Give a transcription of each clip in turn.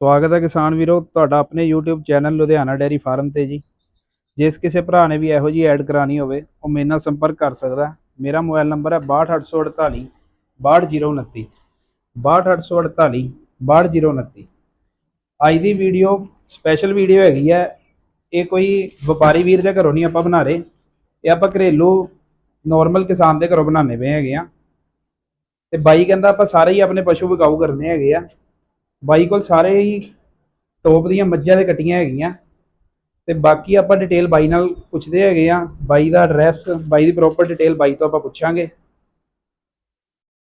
ਸਵਾਗਤ ਹੈ ਕਿਸਾਨ ਵੀਰੋ, ਤੁਹਾਡਾ ਆਪਣੇ YouTube channel Ludhiana dairy farm ਤੇ ਜੀ। ਜਿਸ ਕਿਸੇ ਭਰਾ ਨੇ ਵੀ ਇਹੋ ਜੀ ਐਡ ਕਰਾਣੀ ਹੋਵੇ, ਉਹ ਮੇਰੇ ਨਾਲ ਸੰਪਰਕ ਕਰ ਸਕਦਾ ਮੇਰਾ ਮੋਬਾਈਲ ਨੰਬਰ ਹੈ 62848 62029 62848 62029 ਅੱਜ ਦੀ ਵੀਡੀਓ ਸਪੈਸ਼ਲ ਵੀਡੀਓ ਹੈਗੀ ਹੈ, ਇਹ ਕੋਈ ਵਪਾਰੀ ਵੀਰ ਦੇ ਘਰੋਂ ਨਹੀਂ ਆਪਾਂ ਬਣਾ ਰਹੇ। ਇਹ ਆਪਾਂ ਘਰੇਲੂ ਨਾਰਮਲ ਕਿਸਾਨ ਦੇ ਘਰੋਂ ਬਣਾਉਂਦੇ ਪਏ ਹੈਗੇ ਆ। ਤੇ ਬਾਈ ਕਹਿੰਦਾ ਆਪਾਂ ਸਾਰੇ ਹੀ ਆਪਣੇ ਪਸ਼ੂ ਵਿਕਾਊ ਕਰਨੇ ਹੈਗੇ ਆ। ਬਾਈ ਕੋਲ ਸਾਰੇ ਹੀ ਟੋਪ ਦੀਆਂ ਮੱਝਾਂ ਦੇ ਕੱਟੀਆਂ ਹੈਗੀਆਂ। ਤੇ ਬਾਕੀ ਆਪਾਂ ਡਿਟੇਲ ਬਾਈ ਨਾਲ ਪੁੱਛਦੇ ਹੈਗੇ ਆ। ਬਾਈ ਦਾ ਐਡਰੈਸ ਬਾਈ ਦੀ ਪ੍ਰੋਪਰ ਡਿਟੇਲ ਬਾਈ ਤੋਂ ਆਪਾਂ ਪੁੱਛਾਂਗੇ।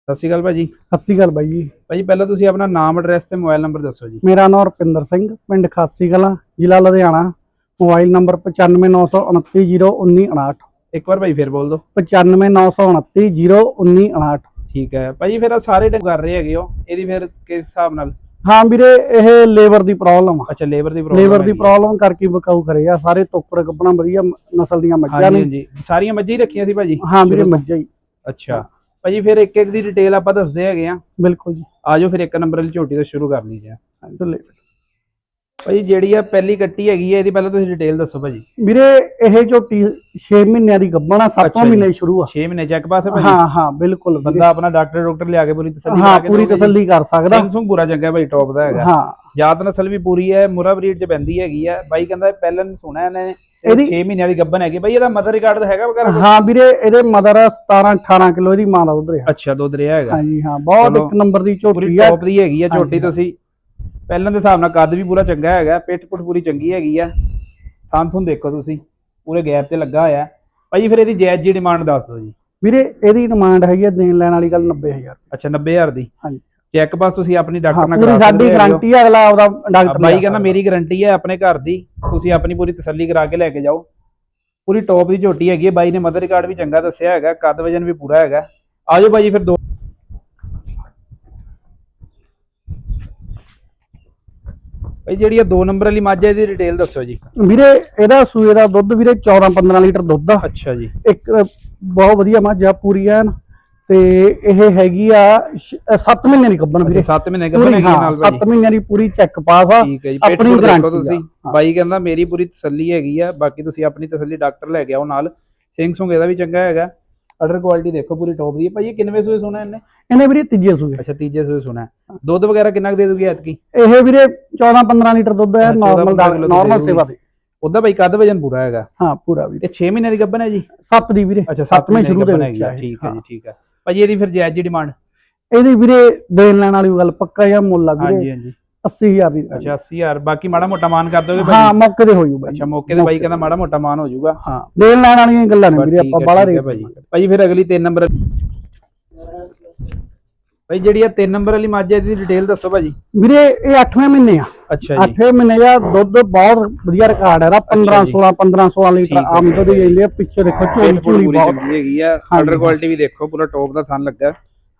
ਸਤਿ ਸ਼੍ਰੀ ਅਕਾਲ ਭਾਜੀ। ਸਤਿ ਸ਼੍ਰੀ ਅਕਾਲ ਬਾਈ ਜੀ। ਭਾਜੀ ਪਹਿਲਾਂ ਤੁਸੀਂ ਆਪਣਾ ਨਾਮ ਐਡਰੈਸ ਤੇ ਮੋਬਾਈਲ ਨੰਬਰ ਦੱਸੋ ਜੀ। ਮੇਰਾ ਨਾਮ ਰੁਪਿੰਦਰ ਸਿੰਘ ਪਿੰਡ ਖਾਸੀ ਕਲਾਂ ਜ਼ਿਲ੍ਹਾ ਲੁਧਿਆਣਾ। ਮੋਬਾਈਲ ਨੰਬਰ 9592901959 ਇੱਕ ਵਾਰ ਭਾਈ ਫੇਰ ਬੋਲ ਦਿਓ। 9592901959 ਠੀਕ ਹੈ। ਭਾਜੀ ਫਿਰ ਆ ਸਾਰੇ ਟਾਈਮ ਕਰ ਰਹੇ ਹੈਗੇ ਹੋ। ਇਹਦੀ ਫਿਰ ਕਿਸ ਹਿਸਾਬ ਨਾਲ? ਹਾਂ ਵੀਰੇ ਇਹ ਲੇਬਰ ਦੀ ਪ੍ਰੋਬਲਮ ਆ। ਅੱਛਾ ਲੇਬਰ ਦੀ ਪ੍ਰੋਬਲਮ ਲੇਬਰ ਦੀ ਪ੍ਰੋਬਲਮ ਕਰਕੇ ਬਕਾਊ ਕਰੇ ਆ। ਸਾਰੇ ਟੋਕਰ ਗੱਬਣਾ ਵਧੀਆ ਨਸਲ ਦੀਆਂ ਮੱਝਾਂ ਨੇ। ਹਾਂਜੀ। ਸਾਰੀਆਂ ਮੱਝਾਂ ਹੀ ਰੱਖੀਆਂ ਸੀ ਭਾਜੀ? ਹਾਂ ਵੀਰੇ? ਮੱਝਾਂ ਹੀ। ਅੱਛਾ। ਭਾਜੀ ਫਿਰ ਇੱਕ ਇੱਕ ਦੀ ਡਿਟੇਲ ਆਪਾਂ ਦੱਸਦੇ ਹੈਗੇ ਆ। ਬਿਲਕੁਲ ਜੀ। ਆਜੋ ਫਿਰ ਇੱਕ ਨੰਬਰ ਵਾਲੀ ਝੋਟੀ ਤੋਂ ਸ਼ੁਰੂ ਕਰ ਲਈਏ। ਚਲੇ। ਭਾਜੀ ਜਿਹੜੀ ਆ ਪਹਿਲੀ ਕੱਟੀ ਹੈਗੀ ਹੈ ਇਹਦੀ ਪਹਿਲਾਂ ਤੁਸੀਂ ਡਿਟੇਲ ਦੱਸੋ ਭਾਜੀ। ਵੀਰੇ ਇਹ ਝੋਟੀ 6 ਮਹੀਨਿਆਂ ਦੀ 7ਵਾਂ ਜੀ। ਮਹੀਨੇ ਸ਼ੁਰੂ ਆ। 6 ਮਹੀਨੇ ਚੈੱਕ ਪਾਸ ਹੈ ਭਾਜੀ? ਹਾਂ ਹਾਂ ਬਿਲਕੁਲ। ਬੰਦਾ ਆਪਣਾ ਡਾਕਟਰ ਡਾਕਟਰ ਲਿਆ ਕੇ ਪੂਰੀ ਤਸੱਲੀ ਹਾਂ ਪੂਰੀ। ਤਸੱਲੀ ਕਰ ਸਕਦਾ। ਸੁੰਘ ਪੂਰਾ ਚੰਗਾ ਭਾਈ ਟੌਪ ਦਾ ਹੈਗਾ। ਹਾਂ। ਜਾਤ ਨਸਲ ਵੀ ਪੂਰੀ ਹੈ ਮੁਰਾ ਬਰੀਡ ਚ ਪੈਂਦੀ ਹੈਗੀ ਆ। ਬਾਈ ਕਹਿੰਦਾ ਪਹਿਲਾਂ ਸੁਣਿਆ ਇਹਨੇ ਇਹਦੀ- 6 ਮਹੀਨਿਆਂ ਦੀ ਗੱਭਨ ਹੈਗੀ। ਬਾਈ ਇਹਦਾ ਮਦਰ ਰਿਕਾਰਡ ਹੈਗਾ ਵਗੈਰਾ? ਹਾਂ ਵੀਰੇ ਇਹਦੇ ਮਦਰ 17 18 ਕਿਲੋ ਇਹਦੀ ਮਾਂ ਦਾ ਉਧਰ ਆ ਅੱਛਾ ਦੁੱਧ ਰਿਹਾ ਹੈਗਾ। ਹਾਂਜੀ ਹਾਂ ਬਹੁਤ ਇੱਕ ਨੰਬਰ ਦੀ ਝੋਟੀ ਆ। ਟੌਪ ਦੀ ਹੈਗੀ ਆ ਝੋਟੀ ਹਾਂ। ਤੁਸੀਂ। ਪਹਿਲਾਂ ਦੇ ਹਿਸਾਬ ਨਾਲ ਕੱਦ ਵੀ ਪੂਰਾ ਚੰਗਾ ਹੈਗਾ ਪਿੱਠ ਪੁੱਠ ਪੂਰੀ ਚੰਗੀ ਹੈਗੀ ਆ। ਥਾਂ ਥੁੰ ਦੇਖੋ ਤੁਸੀਂ ਪੂਰੇ ਗੈਪ ਤੇ ਲੱਗਾ ਹੋਇਆ। ਹੈ। ਭਾਜੀ ਫਿਰ ਇਹਦੀ ਜਾਇਜ਼ ਜੀ ਡਿਮਾਂਡ ਦੱਸ ਦਿਓ ਜੀ। ਵੀਰੇ ਇਹਦੀ ਡਿਮਾਂਡ ਹੈਗੀ ਆ ਦੇਣ ਲੈਣ ਵਾਲੀ ਗੱਲ 90000 ਅੱਛਾ 90000 ਦੀ? ਹਾਂਜੀ। ਚੈੱਕ ਪਾਸ ਤੁਸੀਂ ਆਪਣੀ ਹਾਂ ਡਾਕਟਰ ਨਾਲ ਕਰਾ ਸਾਡੀ ਸਕਦੇ ਹੋ। ਗਾਰੰਟੀ ਆ ਅਗਲਾ ਆਪਦਾ ਡਾਕਟਰ ਬਾਈ ਕਹਿੰਦਾ ਮੇਰੀ ਗਾਰੰਟੀ ਹੈ ਆਪਣੇ ਘਰ ਦੀ। ਤੁਸੀਂ ਆਪਣੀ ਪੂਰੀ ਤਸੱਲੀ ਕਰਾ ਕੇ ਲੈ ਕੇ ਜਾਓ। ਪੂਰੀ ਟੌਪ ਦੀ ਝੋਟੀ ਹੈਗੀ ਹੈ ਬਾਈ ਨੇ ਮਦਰ ਰਿਕਾਰਡ ਵੀ ਚੰਗਾ ਦੱਸਿਆ ਹੈਗਾ ਕੱਦ ਵਜਨ ਵੀ ਪੂਰਾ ਹੈਗਾ। ਆਜੋ ਬਾਈ ਫਿਰ ਦੋ ਭਾਈ ਜਿਹੜੀ ਇਹ ਦੋ ਨੰਬਰ ਵਾਲੀ ਮੱਝ ਹੈ ਇਹਦੀ ਡਿਟੇਲ ਦੱਸੋ ਜੀ। ਵੀਰੇ ਇਹਦਾ ਸੂਏ ਦਾ ਦੁੱਧ ਵੀਰੇ 14 15 ਲੀਟਰ ਦੁੱਧ ਆ। ਅੱਛਾ ਜੀ। ਇੱਕ ਬਹੁਤ ਵਧੀਆ ਮੱਝ ਆ ਪੂਰੀ ਐਨ ਤੇ ਇਹ ਹੈਗੀ ਆ 7 ਮਹੀਨੇ ਦੀ ਗੱਭਣ ਵੀਰੇ। ਅੱਛਾ 7 ਮਹੀਨੇ ਪੂਰੀ ਹੈਗੀ ਨਾਲ 7 ਭਾਈ ਮਹੀਨਿਆਂ ਦੀ ਪੂਰੀ ਚੈੱਕ ਪਾਸ ਆ ਆਪਣੀ ਆ, ਤੁਸੀਂ। ਬਾਈ ਕਹਿੰਦਾ ਮੇਰੀ ਪੂਰੀ ਤਸੱਲੀ ਹੈਗੀ ਆ ਬਾਕੀ ਤੁਸੀਂ ਆਪਣੀ ਤਸੱਲੀ ਡਾਕਟਰ ਲੈ ਕੇ ਆਓ ਨਾਲ। ਸਿੰਘ ਸੁੰਗ ਇਹਦਾ ਵੀ ਚੰਗਾ ਹੈਗਾ। ਅਡਰ ਕੁਆਲਿਟੀ ਦੇਖੋ ਪੂਰੀ ਟੌਪ ਦੀ। ਹੈ ਭਾਈ ਇਹ ਕਿੰਨਵੇਂ ਸੂਏ ਸੁਣਾ ਇਹਨੇ? ਇਹਨੇ ਵੀਰੇ ਤੀਜੇ ਸੂਏ। ਅੱਛਾ ਤੀਜੇ ਸੂਏ ਹੈ। ਦੁੱਧ ਵਗੈਰਾ ਕਿੰਨਾ ਕੁ ਦੇ ਦੂਗੀ ਐਤਕੀ? ਇਹ ਵੀਰੇ 14 15 ਲੀਟਰ ਦੁੱਧ ਹੈ ਅੱਛਾ, 14 ਨਾਰਮਲ ਨਾਰਮਲ ਸੇਵਾ ਦੇ। ਉਹਦਾ ਭਾਈ ਕੱਦ ਵਜਨ ਪੂਰਾ ਹੈਗਾ। ਹਾਂ ਪੂਰਾ ਵੀਰੇ। ਇਹ 6 ਮਹੀਨੇ ਦੀ ਗੱਭਨ ਹੈ ਜੀ? 7 ਦੀ ਵੀਰੇ। ਅੱਛਾ 7 ਸੱਤਵੇਂ ਮਹੀਨੇ ਸ਼ੁਰੂ ਦੀ ਵਿੱਚ ਠੀਕ ਹੈ ਜੀ। ਠੀਕ ਹੈ। ਭਾਜੀ ਇਹਦੀ ਫਿਰ ਜਾਇਜ਼ ਜੀ ਡਿਮਾਂਡ? ਇਹਦੀ ਵੀਰੇ ਦੇਣ ਲੈਣ ਵਾਲੀ ਗੱਲ ਪੱਕਾ ਜਾਂ ਮੁੱਲ ਆ ਹਾਂਜੀ ਹਾਂਜੀ। 80000 ਦੀ ਅੱਛਾ 80000 ਬਾਕੀ ਮਾੜਾ ਮੋਟਾ ਮਾਨ ਕਰ ਦੋਗੇ ਹਾਂ ਮੌਕੇ ਤੇ ਹੋ ਜੂ ਬਾਈ ਅੱਛਾ ਮੌਕੇ ਤੇ ਬਾਈ ਕਹਿੰਦਾ ਮਾੜਾ ਮੋਟਾ ਮਾਨ ਹੋ ਜਾਊਗਾ ਹਾਂ ਦੇਣ ਲੈਣ ਵਾਲੀਆਂ ਗੱਲਾਂ ਨੇ ਵੀਰੇ ਆਪਾਂ ਬਾਲਾ ਰੇਟ ਭਾਜੀ ਭਾਜੀ ਫਿਰ ਅਗਲੀ 3 ਨੰਬਰ ਭਾਈ ਜਿਹੜੀ ਆ 3 ਨੰਬਰ ਵਾਲੀ ਮੱਝ ਇਹਦੀ ਡਿਟੇਲ ਦੱਸੋ ਭਾਜੀ ਵੀਰੇ ਇਹ 8ਵੇਂ ਮਹੀਨੇ ਆ। ਅੱਛਾ ਜੀ। 8ਵੇਂ ਮਹੀਨੇ ਦਾ ਦੁੱਧ ਬਹੁਤ ਵਧੀਆ ਰਿਕਾਰਡ ਹੈ। ਦਾ 15 ਜੀ। 16 15 16 ਲੀਟਰ ਠੀਕ ਹੈ, ਆਮਦ ਦੀ ਜਾਂਦੀ ਹੈ ਪਿੱਛੇ ਦੇਖੋ ਝੋਲੀ ਝੋਲੀ ਬਹੁਤ। ਹੈਗੀ ਆ। ਆਰਡਰ। ਕੁਆਲਿਟੀ ਵੀ ਦੇਖੋ ਪੂਰਾ ਟੌਪ ਦਾ ਥਣ ਲੱਗਾ।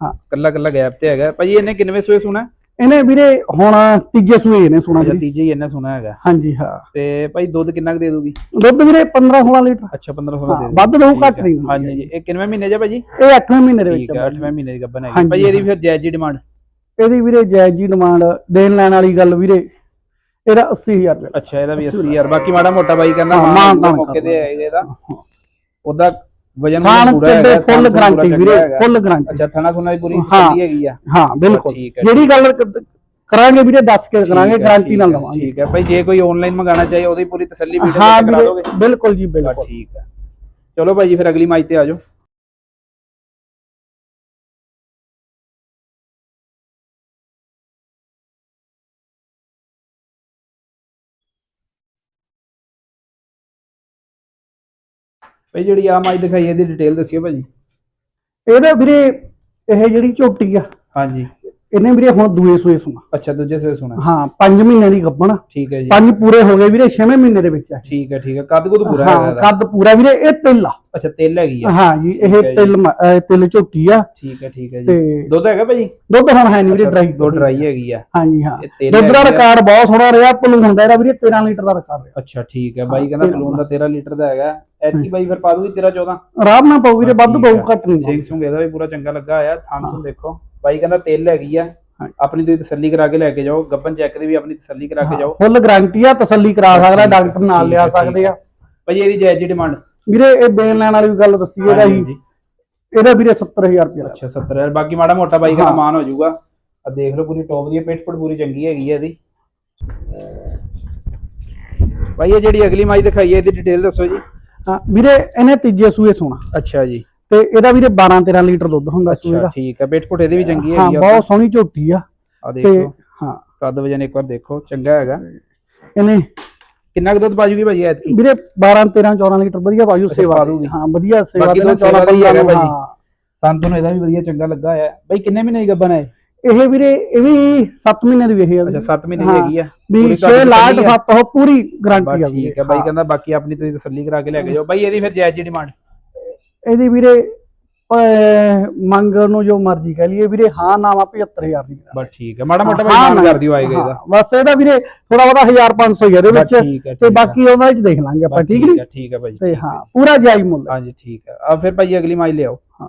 ਹਾਂ। ਕੱਲਾ ਕੱਲਾ ਗੈਪ ਤੇ ਹੈਗਾ। ਭਾਜੀ ਇਹਨੇ ਕਿੰਨਵੇਂ ਸੂਏ ਸੁਣਾ? ਇਹਨੇ ਵੀਰੇ ਹੁਣ ਤੀਜੇ ਸੂਏ ਨੇ ਸੁਣਾ ਅੱਛਾ ਵੀਰੇ। ਤੀਜੇ ਹੀ ਇਹਨੇ ਸੁਣਾ ਹੈਗਾ। ਹਾਂਜੀ ਹਾਂ। ਤੇ ਭਾਈ ਦੁੱਧ ਕਿੰਨਾ ਕੁ ਦੇ ਦੂਗੀ ਦੁੱਧ ਵੀਰੇ 15 16 ਲੀਟਰ। ਅੱਛਾ 15 16 ਹਾਂ, ਦੇ ਵੱਧ ਦਊ ਘੱਟ ਨਹੀਂ ਦਊ। ਹਾਂਜੀ ਜੀ ਇਹ ਕਿੰਨਵੇਂ ਮਹੀਨੇ ਜਾ ਭਾਜੀ? ਇਹ 8ਵੇਂ ਮਹੀਨੇ ਦੇ ਠੀਕ ਵਿੱਚ ਹੈ ਆ 8ਵੇਂ ਮਹੀਨੇ ਦੀ ਗੱਭਨ ਹੈਗੀ। ਹਾਂਜੀ, ਭਾਜੀ ਇਹਦੀ। ਫਿਰ ਜਾਇਜ਼ ਜੀ ਡਿਮਾਂਡ? ਇਹਦੀ ਵੀਰੇ ਜਾਇਜ਼ ਜੀ ਡਿਮਾਂਡ ਦੇਣ ਲੈਣ ਵਾਲੀ ਗੱਲ ਵੀਰੇ ਇਹਦਾ 80000 ਰੁਪਏ। ਅੱਛਾ ਇਹਦਾ ਵੀ 80000 ਬਾਕੀ ਮਾੜਾ ਮੋਟਾ ਬਾਈ ਕਹਿੰਦਾ ਹਾਂ, ਮਾਨ ਮੌਕੇ ਤੇ ਆਏਗਾ ਇਹਦਾ। ਉਹਦਾ ਵਜਨ ਥਾਣ ਹੈਗਾ ਫੁੱਲ ਗਾਰੰਟੀ ਵੀਰੇ। Full guarantee. ਅੱਛਾ ਥਣਾ ਥੁਣਾ ਦੀ ਪੂਰੀ। ਸਹੀ ਹੈਗੀ ਆ। ਹਾਂ ਬਿਲਕੁਲ। ਜਿਹੜੀ ਗੱਲ ਕਰਾਂਗੇ ਵੀਰੇ ਦੱਸ ਕੇ ਕਰਾਂਗੇ ਗਾਰੰਟੀ ਨਾਲ ਲਵਾਂਗੇ। ਠੀਕ ਹੈ। ਭਾਈ ਜੇ ਕੋਈ ਆਨਲਾਈਨ ਮੰਗਾਣਾ ਚਾਹੇ ਉਹਦੀ ਪੂਰੀ ਤਸੱਲੀ ਵੀਡੀਓ ਤੇ ਕਰਾ ਦੋਗੇ। ਬਿਲਕੁਲ ਜੀ ਬਿਲਕੁਲ। ਠੀਕ ਹੈ। ਚਲੋ ਭਾਈ ਜੀ ਫਿਰ ਅਗਲੀ ਮਾਈ ਤੇ ਆ ਭਾਈ ਜਿਹੜੀ ਆ ਮਾਈ ਦਿਖਾਈ ਇਹਦੀ ਡਿਟੇਲ ਦੱਸਿਓ ਭਾਜੀ। ਇਹਦਾ ਵੀਰੇ ਇਹ ਜਿਹੜੀ ਝੋਟੀ ਆ ਹਾਂਜੀ। ਇਹਨੇ ਵੀਰੇ ਹੁਣ ਦੂਏ ਸੂਏ ਸੁਣਾ। ਅੱਛਾ ਦੂਜੇ ਸੇ ਸੁਣਾ। ਹਾਂ 5 ਮਹੀਨਿਆਂ ਦੀ ਗੱਭਣ। ਠੀਕ ਹੈ ਜੀ। ਪੰਜ ਪੂਰੇ ਹੋ ਗਏ ਵੀਰੇ 6ਵੇਂ ਮਹੀਨੇ ਦੇ ਵਿੱਚ ਆ। ਠੀਕ ਹੈ ਠੀਕ ਹੈ। ਕੱਦ ਕੁਦ ਪੂਰਾ ਹਾਂ ਇਹਦਾ? ਕੱਦ ਪੂਰਾ ਵੀਰੇ ਇਹ ਤਿਲ ਆ। ਅੱਛਾ ਤਿਲ ਹੈਗੀ ਆ। ਹਾਂ ਜੀ ਇਹ ਹੈ। ਤਿਲ ਤਿਲ ਝੋਟੀ ਆ। ਠੀਕ ਹੈ ਠੀਕ ਹੈ ਜੀ। ਦੁੱਧ ਹੈਗਾ ਭਾਜੀ? ਦੁੱਧ ਹੁਣ ਹੈ ਨਹੀਂ ਵੀਰੇ ਡਰਾਈ ਦੋ ਡਰਾਈ ਹੈਗੀ ਆ। ਹਾਂ ਜੀ ਹਾਂ। ਦੁੱਧ ਦਾ। ਰਿਕਾਰਡ ਬਹੁਤ ਸੋਹਣਾ ਰਿਹਾ ਪਲੂ ਹੁੰਦਾ ਇਹਦਾ ਵੀਰੇ 13 ਲੀਟਰ ਦਾ ਰਿਕਾਰਡ ਰਿਹਾ। ਅੱਛਾ ਠੀਕ ਹੈ। ਬਾਈ ਕਹਿੰਦਾ ਬਲੂਨ ਦਾ 13 ਲੀਟਰ ਦਾ ਹੈਗਾ। ਐਤਕੀ ਬਾਈ ਫਿਰ ਪਾ ਦੂਗੀ 13 14 ਆਰਾਮ ਨਾਲ ਪਾਉ ਵੀਰੇ ਵੱਧ ਪਾਉ ਆ। ਘੱਟ ਨਹੀਂ ਸਿੰਘ ਸੁੰਗ ਇਹਦਾ ਵੀ ਪੂਰਾ ਚੰਗਾ ਲੱਗਾ ਆ ਥਾਂ ਤੋਂ ਦੇਖੋ। ਬਾਈ ਕਹਿੰਦਾ ਤਿਲ ਹੈਗੀ ਆ। ਹਾਂਜੀ। ਆਪਣੀ ਤੁਸੀਂ ਤਸੱਲੀ ਕਰਾ ਕੇ ਲੈ ਕੇ ਜਾਓ। ਗੱਬਨ ਚੈੱਕ ਦੀ ਵੀ ਆਪਣੀ ਤਸੱਲੀ ਕਰਾ ਕੇ ਜਾਓ। ਫੁੱਲ ਗਾਰੰਟੀ ਆ ਤਸੱਲੀ ਕਰਾ ਸਕਦਾ ਡਾਕਟਰ ਨਾਲ ਲਿਆ ਸਕਦੇ ਆ। ਭਾਈ ਇਹਦੀ ਜਾਇਜ਼ ਡਿਮਾਂਡ। ਵੀਰੇ ਇਹ ਦੇਣ ਲੈਣ ਵਾਲੀ ਗੱਲ ਦੱਸੀ ਇਹਦਾ ਹੀ ਇਹਦਾ ਵੀਰੇ 70000 ਰੁਪਏ ਅੱਛਾ 70000 ਬਾਕੀ ਮਾੜਾ ਮੋਟਾ ਬਾਈ ਦਾ। ਮਾਨ ਹੋ ਜਾਊਗਾ। ਆ ਦੇਖ ਲਓ ਪੂਰੀ ਟੌਪ ਦੀ ਪੁੱਠ ਪੂਰੀ ਚੰਗੀ ਹੈਗੀ ਹੈ ਇਹਦੀ। ਭਾਈ ਇਹ ਜਿਹੜੀ ਅਗਲੀ ਮਾਈ ਦਿਖਾਈ ਹੈ ਇਹਦੀ ਡਿਟੇਲ ਦੱਸੋ ਜੀ। ਹਾਂ ਵੀਰੇ ਇਹਨੇ ਤੀਜੇ ਸੂਏ ਸੋਣਾ। ਅੱਛਾ ਜੀ। ਤੇ ਇਹਦਾ ਵੀਰੇ 12 13 ਲੀਟਰ ਦੁੱਧ ਹੁੰਦਾ ਸੂਏ ਦਾ। ਠੀਕ ਹੈ ਪੁੱਠ ਇਹਦੀ ਵੀ ਚੰਗੀ ਹਾਂ ਹੈਗੀ ਆ ਬਹੁਤ ਸੋਹਣੀ ਝੋਟੀ ਆ। ਆ ਦੇਖੋ। ਹਾਂ। ਕੱਦ ਵਜਨ ਇੱਕ ਵਾਰ ਦੇਖੋ ਚੰਗਾ ਹੈਗਾ। ਇਹਨੇ ਕਿੰਨਾ ਕੁ ਦੁੱਧ ਪਾਜੂਗੀ ਭਾਜੀ ਐਤਕੀ? ਵੀਰੇ 12 13 14 ਲੀਟਰ ਵਧੀਆ ਬਾਜੂ ਅੱਛਾ, ਸੇਵਾ। ਦੂਗੀ। ਹਾਂ ਵਧੀਆ ਸੇਵਾ ਦੇ ਨਾਲ ਸੇਵਾ ਦਾ ਹੀ ਹੈਗਾ ਭਾਜੀ। ਹਾਂ। ਤਾਂ ਤੁਹਾਨੂੰ ਇਹਦਾ ਵੀ ਵਧੀਆ ਚੰਗਾ ਲੱਗਾ ਹੈ ਭਾਈ ਕਿੰਨੇ ਮਹੀਨੇ ਦੀ ਗੱਬਨ ਹੈ ਇਹ ਵੀਰੇ ਇਹ ਵੀ 7 ਮਹੀਨੇ ਦੀ ਵੇਖੀ ਆ ਅੱਛਾ 7 ਮਹੀਨੇ ਦੀ। ਹੈਗੀ ਆ। ਵੀ ਪੂਰੀ 6 ਤੁਹਾਡੀ ਲਾਟ? 7 ਉਹ ਪੂਰੀ ਗਾਰੰਟੀ ਆ ਠੀਕ ਹੈ ਬਾਈ ਕਹਿੰਦਾ ਬਾਕੀ ਆਪਣੀ ਤੁਸੀਂ ਤਸੱਲੀ ਕਰਾ ਕੇ ਲੈ ਕੇ ਜਾਓ। ਬਾਈ ਇਹਦੀ ਫਿਰ ਜਾਇਜ਼ ਜੀ ਡਿਮਾਂਡ ਇਹਦੀ ਵੀਰੇ ਮੰਗ ਨੂੰ ਜੋ ਮਰਜ਼ੀ ਕਹਿ ਲਈਏ ਵੀਰੇ ਹਾਂ ਨਾਮ ਆ 75000 ਦੀ ਬਸ ਠੀਕ ਹੈ ਮਾੜਾ ਮੋਟਾ ਬਾਈ ਕਰ ਦਿਓ ਆਏਗਾ ਇਹਦਾ। ਬਸ ਇਹਦਾ ਵੀਰੇ ਥੋੜਾ ਬਹੁਤਾ 1500 ਹੀ ਇਹਦੇ ਵਿੱਚ। ਤੇ ਬਾਕੀ ਉਹਨਾਂ ਵਿੱਚ ਦੇਖ ਲਾਂਗੇ ਆਪਾਂ ਠੀਕ ਨਹੀਂ ਹੈ ਠੀਕ ਹੈ ਭਾਜੀ ਤੇ ਹੈ। ਪੂਰਾ ਜਾਇਜ਼ ਮੁੱਲ। ਹਾਂਜੀ ਠੀਕ ਹੈ ਆ ਫਿਰ ਭਾਈ ਅਗਲੀ ਮਾਈ ਲਿਆਓ। ਹਾਂ।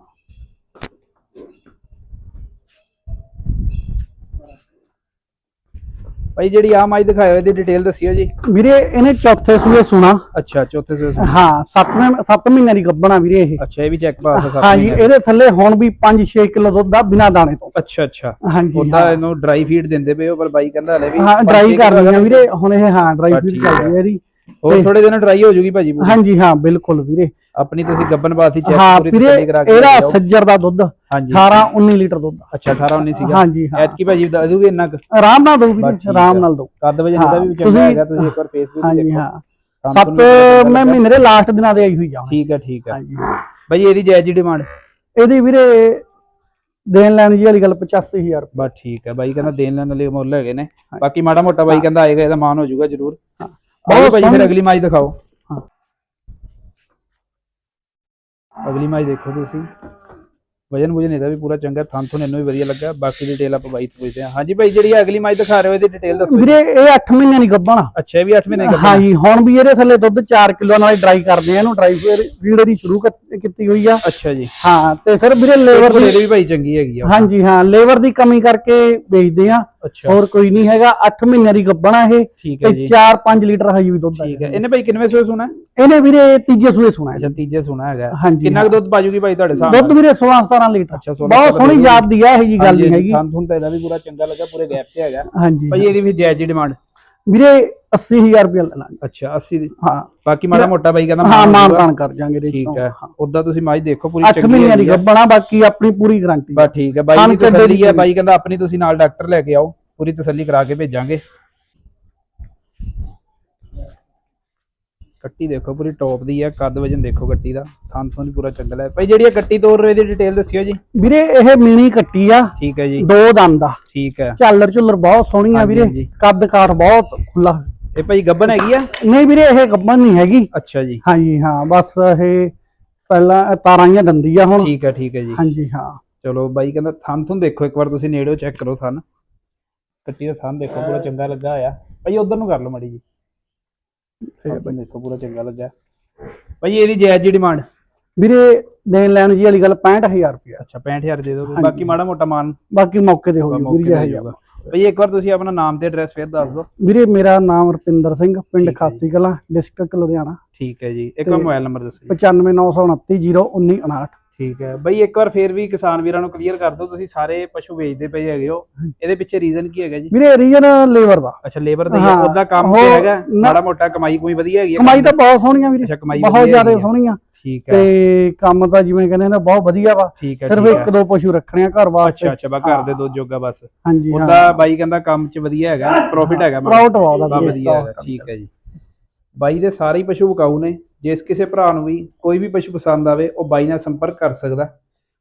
ਭਾਈ ਜਿਹੜੀ ਆ ਮਾਈ ਦਿਖਾਇਓ ਇਹਦੀ ਡਿਟੇਲ ਦੱਸਿਓ ਜੀ। ਵੀਰੇ ਇਹਨੇ ਚੌਥੇ ਸੂਏ ਸੁਣਾ। ਅੱਛਾ ਚੌਥੇ ਸੂਏ ਸੁਣ। ਹਾਂ 7ਵੇਂ 7 ਮਹੀਨਿਆਂ ਦੀ ਗੱਬਣਾ ਵੀਰੇ ਇਹ। ਅੱਛਾ ਇਹ ਵੀ ਚੈੱਕ ਪਾਸ ਹੈ ਸੱਤ ਹਾਂਜੀ ਮਹੀਨੇ ਇਹਦੇ ਥੱਲੇ ਹੁਣ ਵੀ 5-6 ਕਿਲੋ ਦੁੱਧ ਦਾ ਬਿਨਾ ਦਾਣੇ ਤੋਂ। ਅੱਛਾ ਅੱਛਾ। ਹਾਂਜੀ ਉਹਦਾ ਹਾਂ। ਇਹਨੂੰ ਡਰਾਈ ਫੀਡ ਦਿੰਦੇ ਪਏ ਹੋ ਪਰ ਬਾਈ ਕਹਿੰਦਾ ਹਲੇ ਵੀ ਹਾਂ ਡਰਾਈ ਛੇ ਕਰ ਕਿੱਲੋ ਲਈਆਂ ਹੈਗਾ। ਵੀਰੇ। ਹੁਣ ਇਹ ਹਾਂ ਡਰਾਈ ਫੀਡ ਠੀਕ ਕਰ ਲਈ ਇਹਦੀ। ਹੋਰ ਥੋੜੇ ਦਿਨ ਡਰਾਈ ਹੋ ਜੂਗੀ ਭਾਜੀ। ਹਾਂਜੀ ਹਾਂ ਬਿਲਕੁਲ ਵੀਰੇ। ਆਪਣੀ ਤੁਸੀਂ ਗੱਬਨ ਬਾਸੀ ਚੈੱਕ ਪੂਰੀ ਤਸੱਲੀ ਕਰਾ ਕੇ ਇਹਦਾ। ਸੱਜਰ ਦਾ ਦੁੱਧ ਹਾਂਜੀ। 18-19 ਲੀਟਰ ਦੁੱਧ। ਅੱਛਾ 18 19 ਸੀਗਾ। ਹਾਂਜੀ ਹਾਂ। ਐਤਕੀ ਭਾਜੀ ਦਾ ਦੂਗੇ ਇੰਨਾ ਆਰਾਮ ਨਾਲ ਦੋ ਵੀਰੇ ਆਰਾਮ। ਨਾਲ ਦੋ ਕੱਦ ਵਜਨ ਇਹਦਾ ਵੀ ਚੰਗਾ ਹੈਗਾ ਤੁਸੀਂ ਇੱਕ ਵਾਰ ਫੇਸਬੁੱਕ ਤੇ ਦੇਖੋ। ਹਾਂ। ਸੱਤ ਮੈਂ। ਮਹੀਨੇ ਦੇ ਲਾਸਟ ਦਿਨਾਂ ਦੇ ਆਈ ਹੋਈ ਆ ਠੀਕ ਹੈ ਠੀਕ ਹੈ ਹਾਂਜੀ। ਭਾਈ ਇਹਦੀ ਜਾਇਜ਼ ਜੀ ਡਿਮਾਂਡ ਇਹਦੀ ਵੀਰੇ ਦੇਣ ਲੈਣ ਜੀ ਵਾਲੀ ਗੱਲ 85000 ਰੁਪਏ। ਬਸ ਠੀਕ ਹੈ ਬਾਈ ਕਹਿੰਦਾ ਦੇਣ ਲੈਣ ਵਾਲੇ ਮੁੱਲ ਹੈਗੇ ਨੇ। ਬਾਕੀ ਮਾੜਾ ਮੋਟਾ ਬਾਈ ਕਹਿੰਦਾ ਆਏਗਾ ਇਹਦਾ ਮਾਨ ਹੋ ਜਾਊਗਾ ਜ਼ਰੂਰ। ਬਹੁਤ ਭਾਈ ਫਿਰ ਅਗਲੀ ਮਾਈ ਦਿਖਾਓ। ਹਾਂ। ਅਗਲੀ ਮਾਈ ਦੇਖੋ ਤੁਸੀਂ। ਵਜਨ ਵਜਨ ਇਹਦਾ ਵੀ ਪੂਰਾ ਚੰਗਾ ਥਣ ਥੁਣ ਇਹਨੂੰ ਵੀ ਵਧੀਆ ਲੱਗਾ। ਬਾਕੀ ਡਿਟੇਲ ਆਪਾਂ ਬਾਈ ਤੋਂ ਪੁੱਛਦੇ ਹਾਂ। ਹਾਂਜੀ ਭਾਈ ਜਿਹੜੀ ਅਗਲੀ ਮਾਈ ਦਿਖਾ ਰਹੇ ਹੋ ਇਹਦੀ ਡਿਟੇਲ ਦੱਸੋ। ਵੀਰੇ ਇਹ 8 ਮਹੀਨਿਆਂ ਦੀ ਗੱਭਣ ਅੱਛਾ ਇਹ ਵੀ 8 ਮਹੀਨੇ ਦਾ ਹਾਂਜੀ ਹੁਣ ਵੀ ਇਹਦੇ ਥੱਲੇ ਦੁੱਧ 4 ਕਿਲੋ ਨਾਲ ਡਰਾਈ ਕਰਦੇ ਆ ਇਹਨੂੰ ਡਰਾਈ ਫੀਡ ਦੀ ਸ਼ੁਰੂ ਕੀਤੀ ਹੋਈ ਆ। ਅੱਛਾ ਜੀ। ਹਾਂ ਤੇ ਸਰ ਵੀਰੇ ਲੇਬਰ ਦੀ ਵੀ ਭਾਈ ਚੰਗੀ ਹੈਗੀ ਆ। ਹਾਂਜੀ ਹਾਂ ਲੇਬਰ ਦੀ ਕਮੀ ਕਰਕੇ ਵੇਚਦੇ ਆ। ਅੱਛਾ। ਹੋਰ ਕੋਈ ਨਹੀਂ ਹੈਗਾ 8 ਮਹੀਨਿਆਂ ਦੀ ਗੱਭਣ ਇਹ ਠੀਕ ਹੈ ਜੀ। 4-5 ਲੀਟਰ ਹਜੇ ਵੀ ਦੁੱਧ ਠੀਕ ਹੈ। ਇਹਨੇ ਭਾਈ ਕਿੰਨਵੇਂ ਸੂਏ ਸੁਣਾ ਇਹਨੇ ਵੀਰੇ ਤੀਜੇ ਸੂਏ ਸੁਣਾ ਅੱਛਾ ਤੀਜੇ ਸੁਣਾ ਹੈਗਾ। ਕਿੰਨਾ ਕੁ ਦੁੱਧ ਪਾਜੂਗੀ ਭਾਈ ਤੁਹਾਡੇ ਹਿਸਾਬ ਦੁੱਧ ਵੀਰੇ 16-17 ਲੀਟਰ। ਅੱਛਾ 16 ਬਹੁਤ ਸੋਹਣੀ ਯਾਦ ਦੀ ਆ ਇਹ ਜੀ ਗੱਲ ਨਹੀਂ ਹੈਗੀ। ਥੁਣ ਤਾਂ ਇਹਦਾ ਵੀ ਪੂਰਾ ਚੰਗਾ ਲੱਗਾ ਪੂਰੇ ਗੈਪ ਤੇ ਹੈਗਾ। ਭਾਈ ਇਹਦੀ ਵੀ ਜਾਇਜ਼ ਡਿਮਾਂਡ ਵੀਰੇ 80000 ਰੁਪਏ ਲੈ ਲਾਂਗੇ। ਅੱਛਾ 80 ਦੀ। ਹਾਂ। ਬਾਕੀ ਮਾੜਾ ਮੋਟਾ ਬਾਈ ਕਹਿੰਦਾ ਹਾਂ ਮਾਨ। ਤਾਨ ਕਰ ਜਾਾਂਗੇ ਰੇ ਠੀਕ ਹੈ। ਉਦਾਂ ਤੁਸੀਂ ਮਾਈ ਦੇਖੋ ਪੂਰੀ 8 ਚੰਗੀ ਮਹੀਨਿਆਂ ਦੀ। ਗੱਭਣਾ ਬਾਕੀ ਆਪਣੀ ਪੂਰੀ ਗਾਰੰਟੀ ਬਸ ਠੀਕ ਹੈ। ਬਾਈ ਦੀ ਤਸੱਲੀ ਹੈ। ਬਾਈ ਕਹਿੰਦਾ ਆਪਣੀ ਤੁਸੀਂ ਨਾਲ ਡਾਕਟਰ ਲੈ ਕੇ ਆਓ। ਪੂਰੀ ਤਸੱਲੀ ਕਰਾ ਕੇ ਭੇਜਾਂਗੇ। ਕੱਟੀ ਦੇਖੋ ਪੂਰੀ ਟੌਪ ਦੀ ਹੈ ਕੱਦ ਵਜਨ ਦੇਖੋ ਕੱਟੀ ਦਾ। ਥਣ ਥਣ ਪੂਰਾ ਚੰਗਾ ਹੈ। ਭਾਈ ਜਿਹੜੀ ਇਹ ਕੱਟੀ ਤੋੜ ਰਹੇ ਦੀ ਡਿਟੇਲ ਦੱਸਿਓ ਜੀ। ਵੀਰੇ ਇਹ ਮੀਣੀ ਕੱਟੀ ਆ। ਠੀਕ ਹੈ ਜੀ। ਦੋ ਦੰਦ ਆ। ਠੀਕ ਹੈ। ਝਾਲਰ ਝੁੱਲਰ ਬਹੁਤ ਸੋਹਣੀ ਆ ਵੀਰੇ। ਕੱਦ ਕਾਠ ਬਹੁਤ ਖੁੱਲਾ ਇਹ ਭਾਈ ਗੱਬਨ ਹੈਗੀ ਆ? ਨਹੀਂ ਵੀਰੇ ਇਹ ਗੱਭਣ ਨਹੀਂ ਹੈਗੀ। ਅੱਛਾ ਜੀ। ਹਾਂਜੀ ਹਾਂ ਬਸ ਇਹ ਪਹਿਲਾਂ ਤਾਰਾਂ ਹੀ ਦੰਦੀ ਆ ਹੁਣ। ਠੀਕ ਹੈ ਠੀਕ ਹੈ ਜੀ। ਹਾਂਜੀ ਹਾਂ। ਚਲੋ ਬਾਈ ਕਹਿੰਦਾ ਥਣ ਥੁਣ ਦੇਖੋ ਇੱਕ ਵਾਰ ਤੁਸੀਂ ਨੇੜਿਓਂ ਚੈੱਕ ਕਰੋ ਥਣ ਕੱਟੀ ਦਾ ਥਣ ਦੇਖੋ ਪੂਰਾ ਚੰਗਾ ਲੱਗਾ ਹੋਇਆ। ਭਾਈ ਉਧਰ ਨੂੰ ਕਰ ਲਓ ਮੜੀ ਜੀ ਥਣ ਦੇਖੋ ਪੂਰਾ ਚੰਗਾ ਲੱਗਾ ਭਾਈ ਇਹਦੀ ਜਾਇਜ਼ ਜੀ ਡਿਮਾਂਡ ਵੀਰੇ ਦੇਣ ਲੈਣ ਜੀ ਵਾਲੀ ਗੱਲ 65000 ਰੁਪਏ ਅੱਛਾ 65000 ਦੇ ਦਿਓ ਹਾਂਜੀ। ਬਾਕੀ ਮਾੜਾ ਮੋਟਾ ਮਾਨ। ਬਾਕੀ ਮੌਕੇ ਤੇ ਹੋ ਜੂ ਮੌਕੇ ਵੀਰੇ ਤੇ ਇਹ ਜਾਊਗਾ ਭਾਈ ਇੱਕ ਵਾਰ ਤੁਸੀਂ ਆਪਣਾ ਨਾਮ ਤੇ ਐਡਰੈਸ ਫੇਰ ਦੱਸ ਦਿਓ। ਵੀਰੇ ਮੇਰਾ ਨਾਮ ਰੁਪਿੰਦਰ ਸਿੰਘ ਪਿੰਡ ਖਾਸੀ ਕਲਾਂ ਡਿਸਟ੍ਰਿਕਟ ਲੁਧਿਆਣਾ। ਠੀਕ ਹੈ ਜੀ। ਇੱਕ ਵਾਰ ਮੋਬਾਈਲ ਨੰਬਰ ਦੱਸੋ ਜੀ। 9592901959 ਠੀਕ ਹੈ। ਭਾਈ ਇੱਕ ਵਾਰ ਫੇਰ ਵੀ ਕਿਸਾਨ ਵੀਰਾਂ ਨੂੰ ਕਲੀਅਰ ਕਰ ਦਿਓ ਤੁਸੀਂ ਸਾਰੇ ਪਸ਼ੂ ਵੇਚਦੇ ਪਏ ਹੈਗੇ ਹੋ। ਇਹਦੇ ਪਿੱਛੇ ਰੀਜ਼ਨ ਕੀ ਹੈਗਾ ਜੀ? ਵੀਰੇ ਰੀਜਨ ਲੇਬਰ ਦਾ। ਅੱਛਾ ਲੇਬਰ ਦਾ ਹੀ ਉਹਦਾ ਕੰਮ ਕੀ ਹੈਗਾ। ਮਾੜਾ ਮੋਟਾ ਕਮਾਈ ਕੋਈ ਵਧੀਆ ਹੈਗੀ ਕਮਾਈ ਤਾਂ ਬਹੁਤ ਸੋਹਣੀਆਂ ਵੀਰੇ। ਅੱਛਾ ਕਮਾਈ ਬਹੁਤ ਜ਼ਿਆਦਾ ਹੈਗੀ ਹੈ। ਸੋਹਣੀਆਂ ਠੀਕ ਹੈ। ਤੇ ਕੰਮ ਤਾਂ ਜਿਵੇਂ ਕਹਿੰਦੇ ਨੇ ਬਹੁਤ ਵਧੀਆ ਵਾ। ਠੀਕ ਹੈ ਸਿਰਫ ਇੱਕ ਦੋ ਪਸ਼ੂ ਰੱਖਣੇ ਆ ਘਰ ਵਾਸਤੇ। ਅੱਛਾ ਅੱਛਾ ਬਾ ਘਰ ਦੇ ਦੋ ਜੋਗਾ ਬਸ। ਉਹਦਾ ਬਾਈ ਕਹਿੰਦਾ ਕੰਮ 'ਚ ਵਧੀਆ ਹੈਗਾ ਪ੍ਰੋਫਿਟ ਹੈਗਾ ਬਹੁਤ ਆ ਵੀਰੇ, ਵਧੀਆ ਹੈਗਾ ਠੀਕ ਹੈ ਜੀ। ਬਾਈ ਦੇ ਸਾਰੇ ਹੀ ਪਸ਼ੂ ਵਿਕਾਊ ਨੇ। ਜਿਸ ਕਿਸੇ ਭਰਾ ਨੂੰ ਵੀ ਕੋਈ ਵੀ ਪਸ਼ੂ ਪਸੰਦ ਆਵੇ, ਉਹ ਬਾਈ ਨਾਲ ਸੰਪਰਕ ਕਰ ਸਕਦਾ।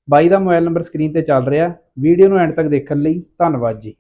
ਬਾਈ ਦਾ ਮੋਬਾਈਲ ਨੰਬਰ ਸਕਰੀਨ ਤੇ ਚੱਲ ਰਿਹਾ। ਵੀਡੀਓ ਨੂੰ ਐਂਡ ਤੱਕ ਦੇਖਣ ਲਈ ਧੰਨਵਾਦ ਜੀ।